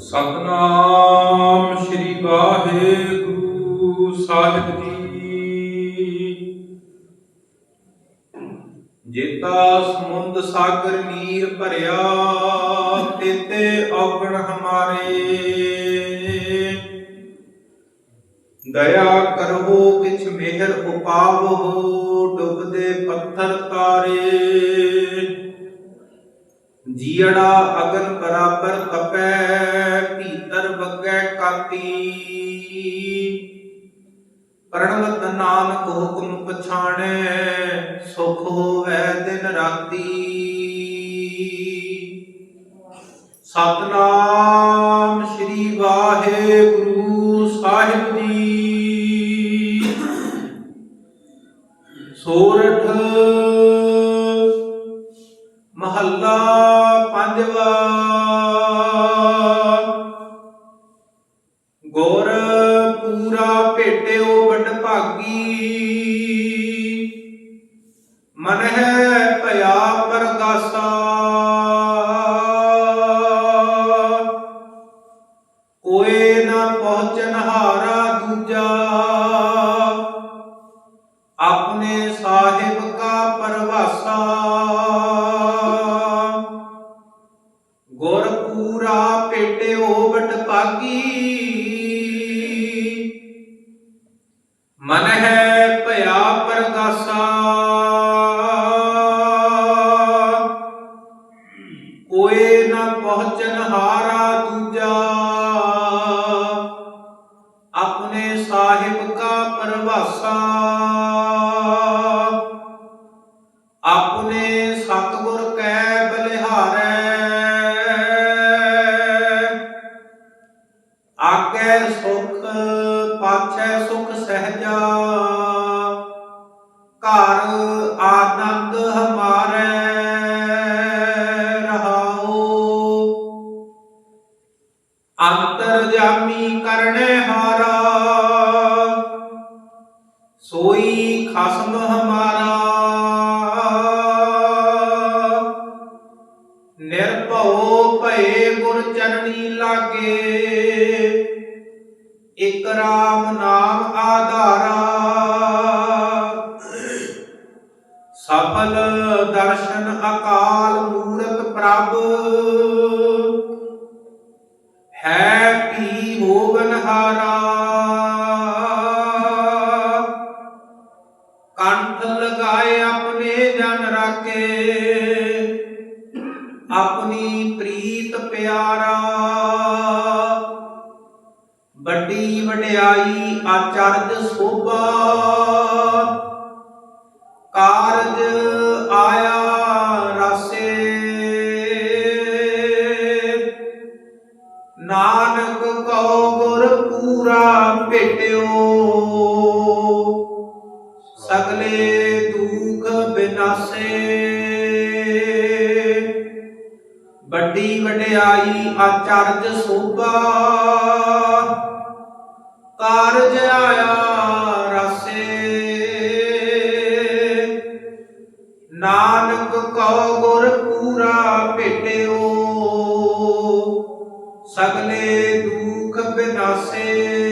ਸਤਨਾਮ ਸ੍ਰੀ ਵਾਹਿਗੁਰੂ ਸਾਹਿਬ ਜੀ। ਜੇਤਾ ਸਮੁੰਦ ਸਾਗਰ ਨੀਰ ਭਰਿਆ, ਤੇਤੇ ਔਗਣ ਹਮਾਰੇ। ਦਇਆ ਕਰੋ ਕਿਛ ਮਿਹਰ ਉਪਾਵੋ, ਡੁੱਬਦੇ ਪੱਥਰ ਤਾਰੇ। ਜੀੜਾ ਅਗਨ ਬਰਾਬਰ ਤਪੈ, ਭੀਤਰ ਵਗੈ ਕਾਤੀ ਪ੍ਰਣਵਤ ਨਾਨਕ ਹੁਕਮ ਪਛਾਣੈ, ਸੁਖ ਹੋਵੈ ਦਿਨ ਰਾਤੀ। ਸਤਨਾਮ ਸ੍ਰੀ ਵਾਹਿਗੁਰੂ ਸਾਹਿਬ ਜੀ। ਸੋਰਠ ਭਾਗੀ। ਮਨ ਹੈ ਭਇਆ ਪਰਗਾਸਾ ਕੋਏ ਨਾ ਪਹੁੰਚਨ ਹਾਰਾ ਦੂਜਾ। ਆਪਣੇ ਸਾਹਿਬ ਕਾ ਪਰਵਾਸਾ। ਗੁਰ ਪੂਰਾ ਭੇਟਿਓ ਵਡ ਭਾਗੀ। ਮਨ ਹੈ ਭਇਆ ਪਰਗਾਸਾ ਕੋਏ ਨਾ ਪਹੁੰਚਨ ਹਾਰਾ ਦੂਜਾ। ਆਪਣੇ ਸਾਹਿਬ ਕਾ ਪਰਵਾਸਾ। ਘਰ ਆਨੰਦ ਹਮਾਰੇ ਰਹਾਓ ਅੰਤਰ ਜਾਮੀ ਕਰਨੇ ਹਾਰਾ, ਸੋਈ ਖਸਮ ਹਮਾਰਾ। ਨਿਰਭਉ ਭਏ ਗੁਰ ਚਰਣੀ ਲਾਗੇ ਇਕ ਰਾਮ ਨਾਮ ਆਧਾਰਾ। ਸਫਲ ਦਰਸ਼ਨ ਅਕਾਲ ਮੂਰਤ ਪ੍ਰਭ। ਹੈ ਭੀ ਹੋਵਨ ਹਾਰਾ। ਕੰਠ ਲਗਾਏ ਆਪਣੇ ਜਨ ਰਾਕੇ ਆਪਣੀ ਪ੍ਰੀਤ ਪਿਆਰਾ। ਵੱਡੀ ਵਡਿਆਈ ਆਚਰਜ ਸੋਭਾ। ਕਾਰਜ ਆਇਆ ਰਸੇ। ਨਾਨਕ ਕਉ ਗੁਰ ਪੂਰਾ ਭੇਟਿਓ। ਸਗਲੇ ਦੁਖ ਬਿਨਾਸੇ। ਵੱਡੀ ਵਡਿਆਈ ਆਚਰਜ ਸੋਭਾ। ਕਾਰਜ ਆਇਆ ਰਸੇ। ਨਾਨਕ ਕਉ ਗੁਰ ਪੂਰਾ ਭੇਟਿਓ ਸਗਲੇ ਦੁਖ ਬਿਨਾਸੇ।